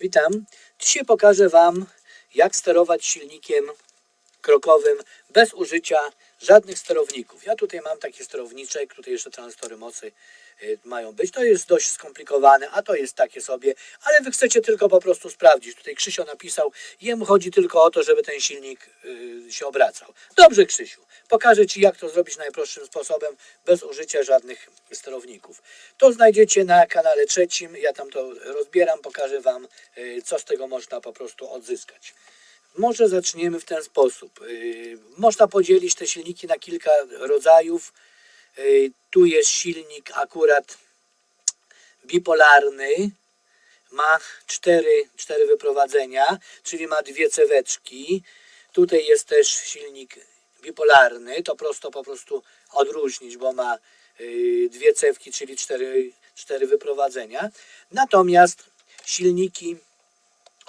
Witam. Dzisiaj pokażę Wam, jak sterować silnikiem krokowym bez użycia żadnych sterowników. Ja tutaj mam taki sterowniczek, tutaj jeszcze tranzystory mocy mają być. To jest dość skomplikowane, a to jest takie sobie, ale Wy chcecie tylko po prostu sprawdzić. Tutaj Krzysio napisał, jemu chodzi tylko o to, żeby ten silnik y, się obracał. Dobrze Krzysiu, pokażę Ci jak to zrobić najprostszym sposobem, bez użycia żadnych sterowników. To znajdziecie na kanale trzecim, ja tam to rozbieram, pokażę Wam, y, co z tego można po prostu odzyskać. Może zaczniemy w ten sposób. Można podzielić te silniki na kilka rodzajów. Yy, Tu jest silnik akurat bipolarny. Ma cztery, cztery wyprowadzenia, czyli ma dwie ceweczki. Tutaj jest też silnik bipolarny. To prosto po prostu odróżnić, bo ma yy, dwie cewki, czyli cztery, cztery wyprowadzenia. Natomiast silniki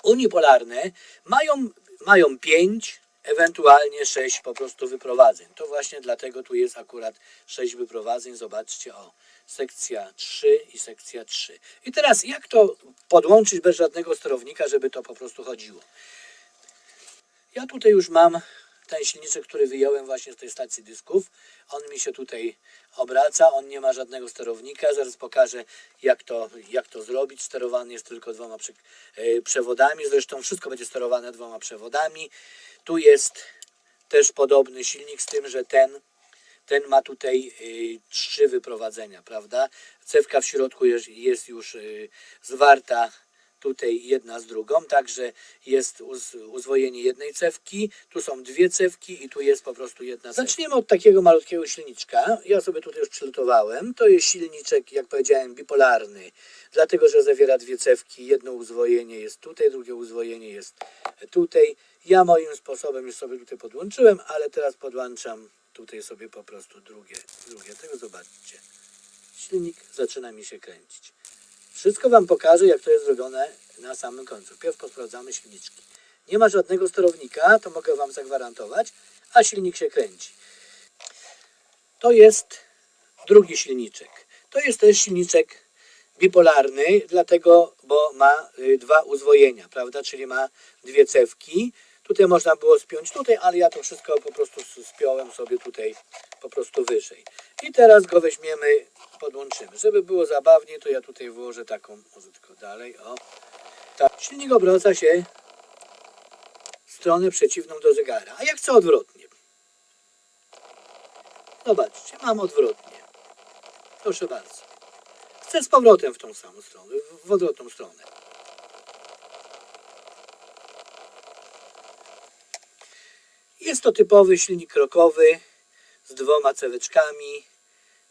unipolarne mają, mają 5, ewentualnie 6 po prostu wyprowadzeń. To właśnie dlatego tu jest akurat 6 wyprowadzeń. Zobaczcie, o, sekcja 3 i sekcja 3. I teraz jak to podłączyć bez żadnego sterownika, żeby to po prostu chodziło? Ja tutaj już mam ten silniczek, który wyjąłem właśnie z tej stacji dysków. On mi się tutaj obraca, on nie ma żadnego sterownika. Zaraz pokażę, jak to, jak to zrobić. Sterowany jest tylko dwoma prze, e, przewodami. Zresztą wszystko będzie sterowane dwoma przewodami. Tu jest też podobny silnik, z tym, że ten, ten ma tutaj y, trzy wyprowadzenia, prawda? Cewka w środku jest, jest już y, zwarta tutaj jedna z drugą, także jest uz, uzwojenie jednej cewki, tu są dwie cewki i tu jest po prostu jedna cewka. Zaczniemy od takiego malutkiego silniczka. Ja sobie tutaj już przylutowałem. To jest silniczek, jak powiedziałem, bipolarny, dlatego że zawiera dwie cewki. Jedno uzwojenie jest tutaj, drugie uzwojenie jest tutaj. Ja moim sposobem już sobie tutaj podłączyłem, ale teraz podłączam tutaj sobie po prostu drugie, drugie tego zobaczcie. Silnik zaczyna mi się kręcić. Wszystko Wam pokażę, jak to jest zrobione na samym końcu. Pierw posprawdzamy silniczki. Nie ma żadnego sterownika, to mogę Wam zagwarantować, a silnik się kręci. To jest drugi silniczek. To jest też silniczek bipolarny, dlatego, bo ma y, dwa uzwojenia, prawda? Czyli ma dwie cewki. Tutaj można było spiąć tutaj, ale ja to wszystko po prostu spiąłem sobie tutaj po prostu wyżej. I teraz go weźmiemy, podłączymy. Żeby było zabawniej, to ja tutaj włożę taką, może tylko dalej, o. Tak. Silnik obraca się w stronę przeciwną do zegara. A ja chcę odwrotnie. Zobaczcie, mam odwrotnie. Proszę bardzo. Chcę z powrotem w tą samą stronę, w odwrotną stronę. Jest to typowy silnik rokowy z dwoma ceweczkami,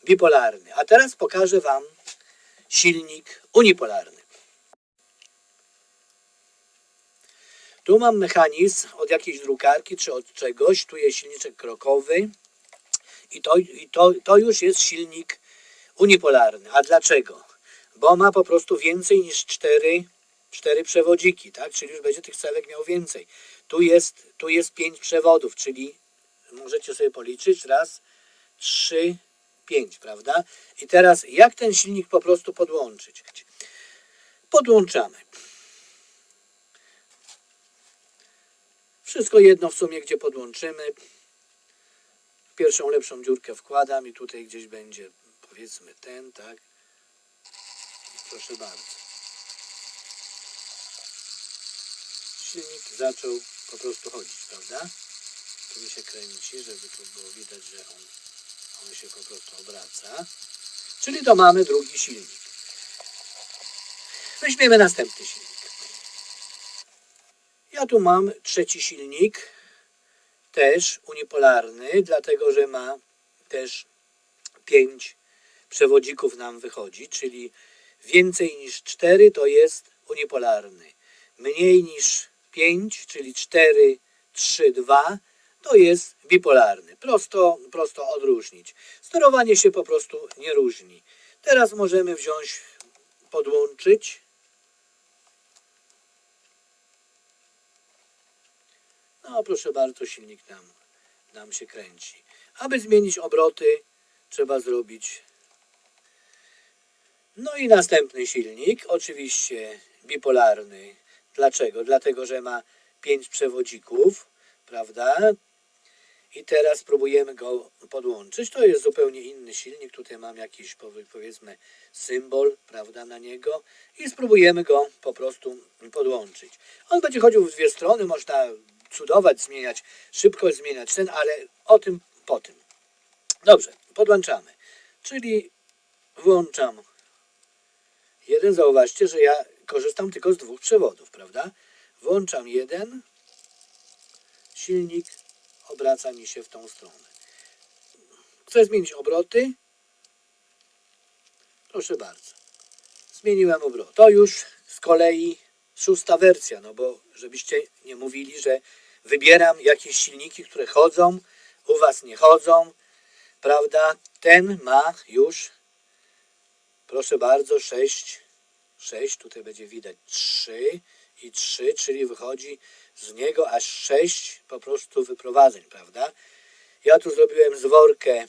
bipolarny. A teraz pokażę Wam silnik unipolarny. Tu mam mechanizm od jakiejś drukarki czy od czegoś. Tu jest silniczek krokowy i to, i to, to już jest silnik unipolarny. A dlaczego? Bo ma po prostu więcej niż cztery, cztery przewodziki, tak? Czyli już będzie tych cewek miał więcej. Tu jest, tu jest pięć przewodów, czyli możecie sobie policzyć raz, trzy, pięć, prawda? I teraz jak ten silnik po prostu podłączyć? Podłączamy. Wszystko jedno w sumie, gdzie podłączymy. Pierwszą lepszą dziurkę wkładam i tutaj gdzieś będzie powiedzmy ten, tak? Proszę bardzo. Silnik zaczął po prostu chodzić, prawda? Tu mi się kręci, żeby tu było widać, że on, on się po prostu obraca. Czyli to mamy drugi silnik. Weźmiemy następny silnik. Ja tu mam trzeci silnik, też unipolarny, dlatego że ma też pięć przewodzików nam wychodzi, czyli więcej niż 4 to jest unipolarny. Mniej niż 5, czyli 4, 3, 2 to jest bipolarny. Prosto, prosto odróżnić. Sterowanie się po prostu nie różni. Teraz możemy wziąć, podłączyć. No proszę bardzo, silnik nam, nam się kręci. Aby zmienić obroty, trzeba zrobić no i następny silnik, oczywiście bipolarny, Dlaczego? Dlatego, że ma pięć przewodzików, prawda? I teraz próbujemy go podłączyć. To jest zupełnie inny silnik. Tutaj mam jakiś powie- powiedzmy symbol, prawda, na niego i spróbujemy go po prostu podłączyć. On będzie chodził w dwie strony, można cudować, zmieniać szybkość, zmieniać ten, ale o tym po tym. Dobrze, podłączamy. Czyli włączam jeden. Zauważcie, że ja korzystam tylko z dwóch przewodów, prawda? Włączam jeden, silnik obraca mi się w tą stronę. Chcę zmienić obroty. Proszę bardzo. Zmieniłem obroty. To już z kolei szósta wersja, no bo żebyście nie mówili, że wybieram jakieś silniki, które chodzą, u Was nie chodzą, prawda? Ten ma już, proszę bardzo, 6, 6, tutaj będzie widać 3 i 3, czyli wychodzi z niego aż 6 po prostu wyprowadzeń, prawda? Ja tu zrobiłem zworkę,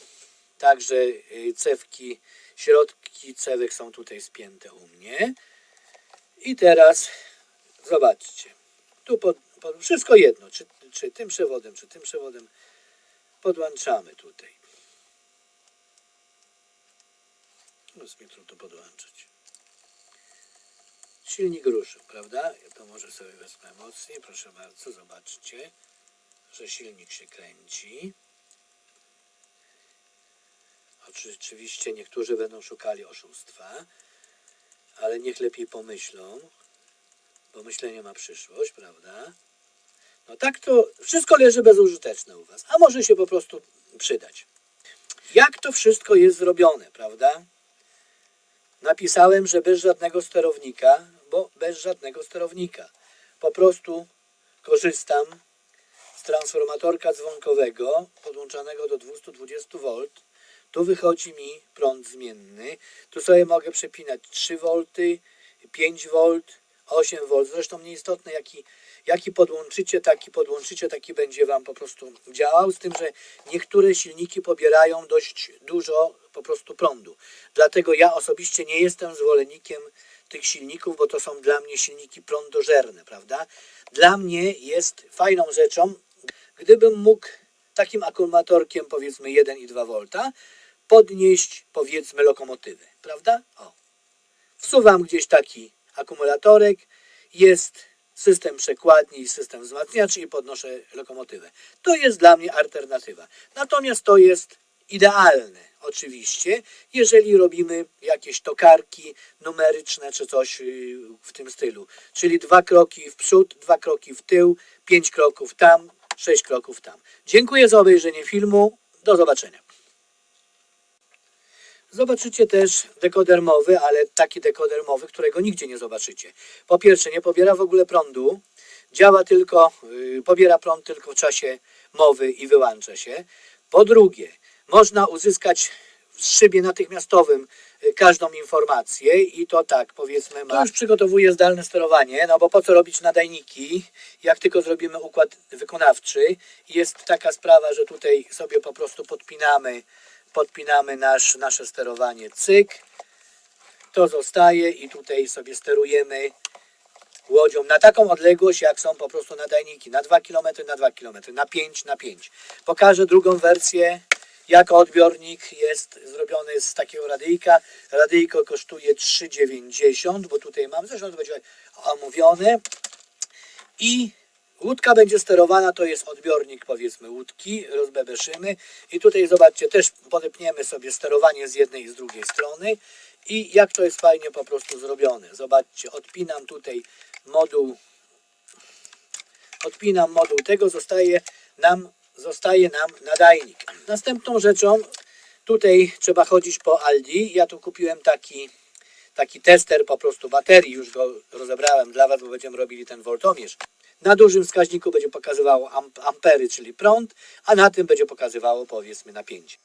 także y, cewki, środki cewek są tutaj spięte u mnie. I teraz zobaczcie, tu pod, pod, wszystko jedno, czy, czy tym przewodem, czy tym przewodem podłączamy tutaj. No, Jest mi trudno podłączyć. Silnik ruszył, prawda? To może sobie wezmę mocniej, proszę bardzo, zobaczcie, że silnik się kręci. Oczywiście niektórzy będą szukali oszustwa, ale niech lepiej pomyślą, bo myślenie ma przyszłość, prawda? No tak to wszystko leży bezużyteczne u Was, a może się po prostu przydać. Jak to wszystko jest zrobione, prawda? Napisałem, że bez żadnego sterownika, bo bez żadnego sterownika. Po prostu korzystam z transformatorka dzwonkowego podłączonego do 220 V. Tu wychodzi mi prąd zmienny. Tu sobie mogę przepinać 3 V, 5 V, 8 V. Zresztą nieistotne jaki, jaki podłączycie, taki podłączycie, taki będzie Wam po prostu działał. Z tym, że niektóre silniki pobierają dość dużo po prostu prądu. Dlatego ja osobiście nie jestem zwolennikiem tych silników, bo to są dla mnie silniki prądożerne, prawda? Dla mnie jest fajną rzeczą, gdybym mógł takim akumulatorkiem powiedzmy 1,2 V podnieść powiedzmy lokomotywę, prawda? O. Wsuwam gdzieś taki akumulatorek, jest system przekładni i system wzmacniaczy i podnoszę lokomotywę. To jest dla mnie alternatywa. Natomiast to jest idealne oczywiście, jeżeli robimy jakieś tokarki numeryczne czy coś yy, w tym stylu. Czyli dwa kroki w przód, dwa kroki w tył, pięć kroków tam, sześć kroków tam. Dziękuję za obejrzenie filmu. Do zobaczenia. Zobaczycie też dekoder mowy, ale taki dekoder mowy, którego nigdzie nie zobaczycie. Po pierwsze, nie pobiera w ogóle prądu, działa tylko, yy, pobiera prąd tylko w czasie mowy i wyłącza się. Po drugie, można uzyskać w szybie natychmiastowym y, każdą informację i to tak powiedzmy ma. To już przygotowuję zdalne sterowanie, no bo po co robić nadajniki, jak tylko zrobimy układ wykonawczy. Jest taka sprawa, że tutaj sobie po prostu podpinamy, podpinamy nasz, nasze sterowanie cyk. To zostaje i tutaj sobie sterujemy łodzią na taką odległość, jak są po prostu nadajniki. Na 2 km, na 2 km, na 5, na 5. Pokażę drugą wersję. Jako odbiornik jest zrobiony z takiego radyjka. Radyjko kosztuje 3,90, bo tutaj mam, zresztą to będzie omówione. I łódka będzie sterowana, to jest odbiornik powiedzmy łódki, rozbebeszymy. I tutaj zobaczcie, też podepniemy sobie sterowanie z jednej i z drugiej strony. I jak to jest fajnie po prostu zrobione. Zobaczcie, odpinam tutaj moduł odpinam moduł tego, zostaje nam, zostaje nam nadajnik. Następną rzeczą, tutaj trzeba chodzić po Aldi. Ja tu kupiłem taki, taki tester po prostu baterii, już go rozebrałem dla Was, bo będziemy robili ten voltomierz. Na dużym wskaźniku będzie pokazywało amp- ampery, czyli prąd, a na tym będzie pokazywało powiedzmy napięcie.